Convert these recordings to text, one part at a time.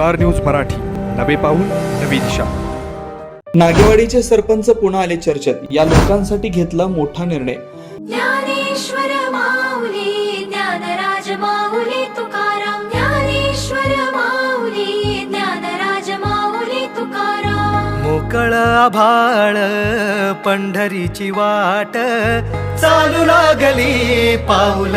Star news Marathi. नवे पाऊल नवी दिशा. नागेवाडीचे सरपंच पुन्हा आले चर्चेत. या लोकांसाठी घेतला मोठा निर्णय. ज्ञानेश्वर माऊली ज्ञानराज माऊली तुकाराम. ज्ञानेश्वर माऊली ज्ञानराज माऊली तुकाराम. मोकळ आभाळ पंढरीची वाट. चालू लागली पाऊल.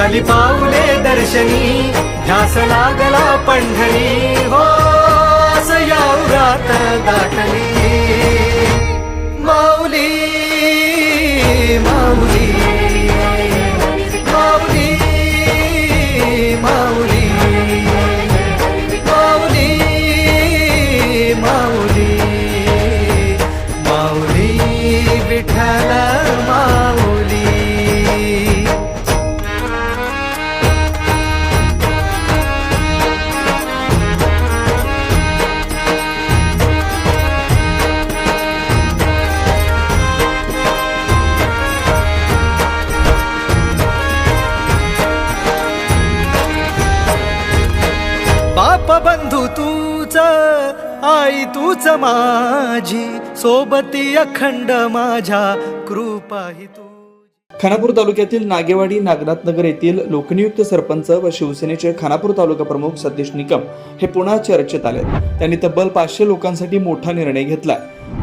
झाली पाऊले दर्शनी ध्यास लागला पंढरी. हो असं या उरात दाटली. माऊली माऊली. बंधू तूच आई तूच माझी सोबती अखंड माझ्या कृपाही तू. खानापूर तालुक्यातील नागेवाडी नागनाथ नगर येथील लोकनियुक्त सरपंच व शिवसेनेचे खानापूर तालुका प्रमुख सतीश निकम हे पुन्हा चर्चेत आले त्यांनी तब्बल पाचशे लोकांसाठी मोठा निर्णय घेतलाय.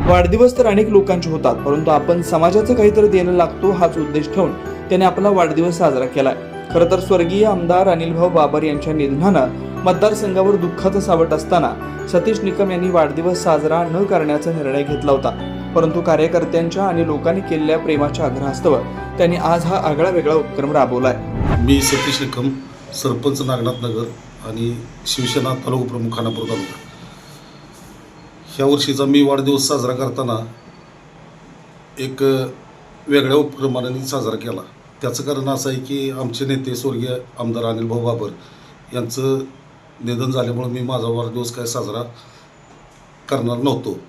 वाढदिवस तर अनेक लोकांचे होतात परंतु आपण समाजाचं काहीतरी देणं लागतो हाच उद्देश ठेवून त्याने आपला वाढदिवस साजरा केलाय. खरं तर स्वर्गीय आमदार अनिलभाऊ बाबर यांच्या निधनानं मतदारसंघावर दुःखाचं सावट असताना सतीश निकम यांनी वाढदिवस साजरा न करण्याचा निर्णय घेतला होता. परंतु कार्यकर्त्यांच्या आणि लोकांनी केलेल्या प्रेमाच्या आग्रहास्तव त्यांनी आज हा आगळा वेगळा उपक्रम राबवलाय. मी सतीश निकम सरपंच नागनाथ नगर आणि शिवसेना तालुका प्रमुख खानापूर तालुका. ह्या वर्षीचा मी वाढदिवस साजरा करताना एक वेगळ्या उपक्रमाने साजरा केला. त्याचं कारण असं आहे की आमचे नेते स्वर्गीय आमदार अनिलभाऊ बाबर यांचं निधन झाल्यामुळं मी माझा वाढदिवस काय साजरा करणार नव्हतो.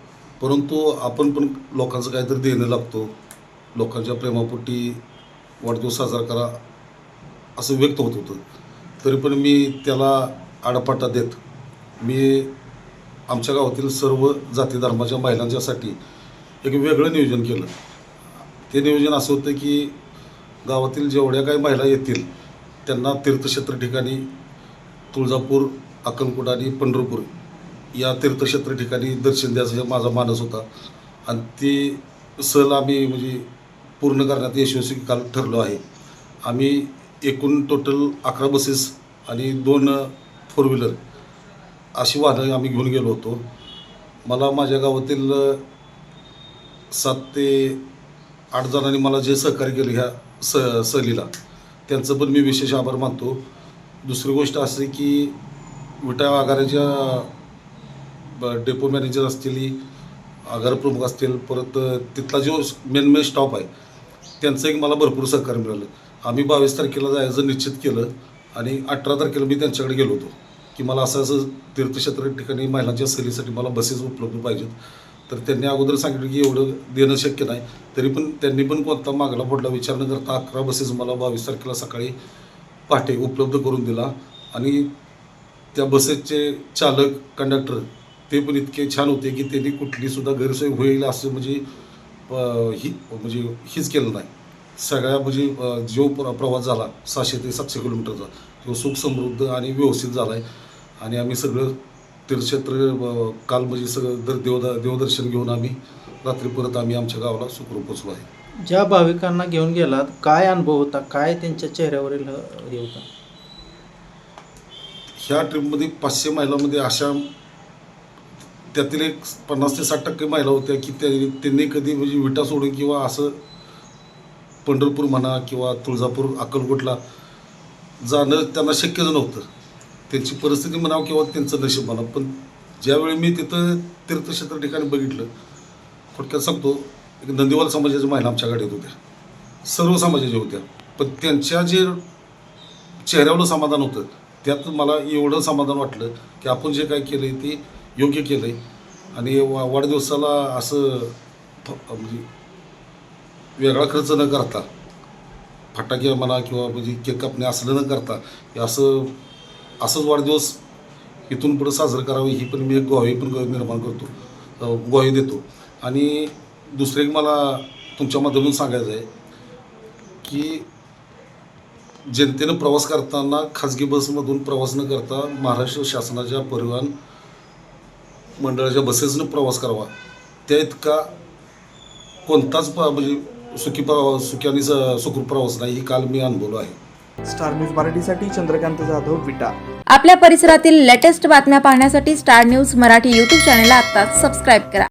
परंतु आपण पण लोकांचं काहीतरी देणं लागतो. लोकांच्या प्रेमापोटी वाढदिवस साजरा करा असं व्यक्त होत होतं. तरी पण मी त्याला आडपाटा देत मी आमच्या गावातील सर्व जाती धर्माच्या महिलांच्यासाठी एक वेगळं नियोजन केलं. ते नियोजन असं होतं की गावातील जेवढ्या काही महिला येतील त्यांना तीर्थक्षेत्र ठिकाणी तुळजापूर अक्कलकोट आणि पंढरपूर या तीर्थक्षेत्र ठिकाणी दर्शन द्यायचा माझा मानस होता. आणि ती सहल आम्ही म्हणजे पूर्ण करण्यात यशस्वी काल ठरलो आहे. आम्ही एकूण टोटल अकरा बसेस आणि दोन फोर व्हीलर अशी वाहनं आम्ही घेऊन गेलो होतो. मला माझ्या गावातील सात ते आठ जणांनी मला जे सहकार्य केलं ह्या स सहलीला त्यांचं पण मी विशेष आभार मानतो. दुसरी गोष्ट अशी की विटा आगाराच्या ब- डेपो मॅनेजर असतील आगार प्रमुख असतील परत तिथला जो मेन मेन स्टॉप आहे त्यांचं एक मला भरपूर सहकार्य मिळालं. आम्ही बावीस तारखेला जायचं निश्चित केलं आणि अठरा तारखेला मी त्यांच्याकडे गेलो होतो की मला असं असं तीर्थक्षेत्र ठिकाणी महिलांच्या सहलीसाठी मला बसेस उपलब्ध पाहिजेत. तर त्यांनी अगोदर सांगितलं की एवढं देणं शक्य नाही. तरी पण त्यांनी पण कोणता मागला पडला विचार न करता अकरा बसेस मला बावीस तारखेला सकाळी पहाटे उपलब्ध करून दिला. आणि त्या बसेसचे चालक कंडक्टर ते पण इतके छान होते की त्यांनी कुठलीसुद्धा गैरसोय होईल असं म्हणजे ही म्हणजे हीच केलं नाही. सगळ्या म्हणजे जो प्र प्रवास झाला सहाशे ते सातशे किलोमीटरचा तो सुख समृद्ध आणि व्यवस्थित झाला आहे आणि आम्ही सगळं तीर्थक्षेत्र काल म्हणजे सगळं दर देवदा देवदर्शन घेऊन आम्ही रात्री परत आम्ही आमच्या गावाला सुखरूप पोचलो आहे. ज्या भाविकांना घेऊन गेलात काय अनुभव होता? काय त्यांच्या चेहऱ्यावरील हे होता? ह्या ट्रिपमध्ये पाचशे महिलांमध्ये अशा त्यातील एक पन्नास ते साठ टक्के महिला होत्या की त्या त्यांनी कधी म्हणजे विटा सोडून किंवा असं पंढरपूर म्हणा किंवा तुळजापूर अक्कलकोटला जाणं त्यांना शक्यच नव्हतं. त्यांची परिस्थिती म्हणावं किंवा त्यांचं नशीब म्हणावं. पण ज्यावेळी मी तिथं तीर्थक्षेत्र ठिकाणी बघितलं थोडक्यात सांगतो एक नंदीवाल समाजाच्या महिला आमच्याकडे येत होत्या सर्व समाजाच्या होत्या पण त्यांच्या जे चेहऱ्यावर समाधान होतं त्यात मला एवढं समाधान वाटलं की आपण जे काय केलं आहे ते योग्य केलं आहे आणि वा वाढदिवसाला असं म्हणजे वेगळा खर्च न करता फटाके म्हणा किंवा म्हणजे केक कापणे असलं न करता हे असं असंच वाढदिवस इथून पुढं साजरं करावं ही पण मी एक ग्वाही पण निर्माण करतो. अ, ग्वाही देतो. आणि दुसरं एक मला तुमच्या माध्यमातून सांगायचं आहे की जनतेनं प्रवास करताना खाजगी बसमधून प्रवास न करता महाराष्ट्र शासनाच्या परिवहन मंडळाच्या बसेसनं प्रवास करावा. त्या इतका कोणताच प- म्हणजे सुखी प्रवास सुखी आणि स- सुखरूप प्रवास नाही ही काल मी अनुभवलो आहे. स्टार न्यूज मराठीसाठी चंद्रकांत जाधव विटा. आपल्या परिसरातील लेटेस्ट बातम्या पाहण्यासाठी स्टार न्यूज मराठी यूट्यूब चॅनलला आत्ताच सबस्क्राईब करा.